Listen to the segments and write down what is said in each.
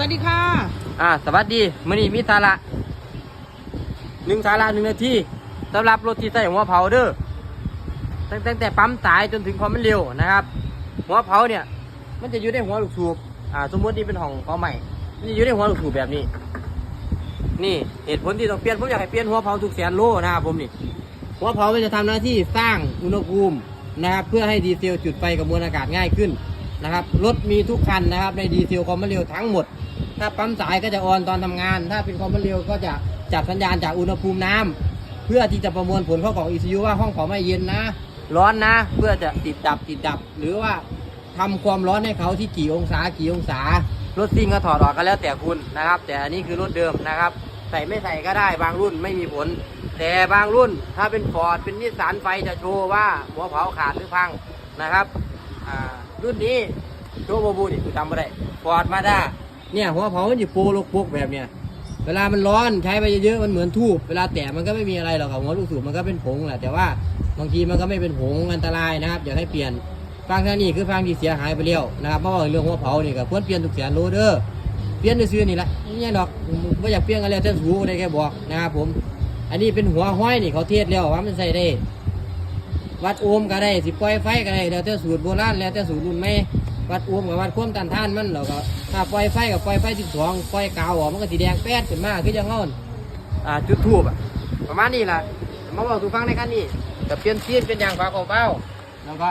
วัสดีค่ะ อ่า สวัสดีมื่อนี้มีสาระหนึ่งสาระหนึ่งนาทีสำหรับรถที่ใส่หัวเผาเด้อตั้งตั้งแต่ปั๊มสายจนถึงความมันเร็วนะครับ หัวเผาเนี่ย มันจะอยู่ในหัวลูกสูบอ่า สมมตินี่เป็นห้องเผาใหม่ มันจะอยู่ในหัวลูกสูบแบบนี้ นี่เหตุผลที่ต้องเปลี่ยนผมอยากให้เปลี่ยนหัวเผาทุกแสนโลนะครับผมนี่หัวเผามันจะทำหน้าที่สร้างอุณหภูมินะครับเพื่อให้ดีเซลจุดไฟกับมวลอากาศง่ายขึ้น นะครับรถมีทุกคันนะครับในดีเซลความเร็วทั้งหมด ถ้าปั๊มสายก็จะออนตอนทำงาน ถ้าเป็นความเร็วก็จะจับสัญญาณจากอุณหภูมิน้ำเพื่อที่จะประมวลผลข้าของ ECU ว่าห้องเผาไม่เย็นนะ ร้อนนะ เพื่อจะติดดับติดดับ หรือว่าทำความร้อนให้เขาที่กี่องศากี่องศารถซิ่งก็ถอดออกก็แล้วแต่คุณนะครับ แต่อันนี้คือรถเดิมนะครับ ใส่ไม่ใส่ก็ได้บางรุ่นไม่มีผล แต่บางรุ่นถ้าเป็นฟอร์ดเป็นนิสสันไฟจะโชว์ว่าหัวเผาขาดหรือพังนะครับอ่า รุ่นนี้โชว์โบบูนี่คือจำไม่ได้ฟอร์ดมาด้าเนี่ยหัวเผามันอยู่โปรลกพกแบบเนี้ยเวลามันร้อนใช้ไปเยอะๆมันเหมือนทูบเวลาแตะมันก็ไม่มีอะไรหรอกกับหัวลูกสูบมันก็เป็นผงแหละแต่ว่าบางทีมันก็ไม่เป็นผงอันตรายนะครับอยากให้เปลี่ยนฟังท่านี้คือฟังที่เสียหายไปแล้วนะครับเพราะว่าเรื่องหัวเผานี่ก็ควรเปลี่ยนทุกแสนโลเด้อเปลี่ยนซื้อนี่แหละนี่ยังดอกไม่อยากเปลี่ยนกันแล้วแต่สูได้แค่บอกนะครับผม อันนี้เป็นหัวห้อยนี่เขาเทศแล้วว่ามันใส่ได้ วัดโอมก็ได้สิปล่อยไฟก็ได้แล้วแต่สูตรโบราณแล้วแต่สูตรรุ่นใหม่วัดโอมกับวัดความต้านท่านมันแล้วก็ถ้าปล่อยไฟกับปล่อยไฟสิบสองปล่อยกาวออกมันก็สีแดงแป๊ดขึ้นมาคือจะเงาอ่าจุดทูบอะประมาณนี้แหละมาบอกสู่ฟังในขั้นนี้จะเปลี่ยนซีนเป็นอย่างฝาของเป้าแล้วก็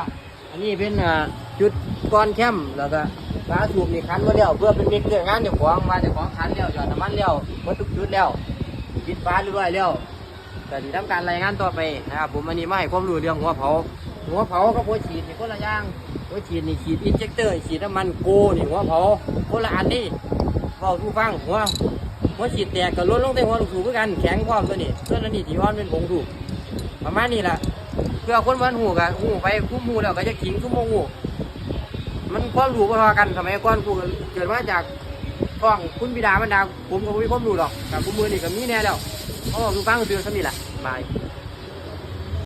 อันนี้เป็นอ่าจุดก้อนแคมแล้วก็ฝาสูบนี่คันมาแล้วเพื่อเป็นมิกเรื่องงานเจ้าของมาเจ้าของคันแล้วหยอดน้ำมันแล้วหมดทุกจุดแล้วปิดฟ้าเรียบร้อยแล้ว แต่ที่ทำการรายงานต่อไปนะครับผมอันนี้มาให้ความรู้เรื่องหัวเผา หัวเผากับหัวฉีดนี่คนละอย่างหัวฉีดนี่ฉีดอินเจคเตอร์ฉีดน้ำมันโกนี่หัวเผาคนละอันนี่เบาทูฟังหัวหัวฉีดแตกกับลดลงแต่หัวลูกสูบคือกันแข็งพร้อมตัวนี้ส่วนอันนี้ที่อ่อนเป็นผงถูกประมาณนี้แหละเพื่อคนวันหูกันหูไปคุ้มหูแล้วก็จะขิงคุ้มหูมันความรู้ก็พอกันสมัยก่อนกูเกิดมาจาก ท้องคุณบิดามันดาผมก็ไม่มีความรู้หรอกแต่ผมมือนี่ก็มีแน่แล้วเพราบอกดูฟังคือสมีแหละบาย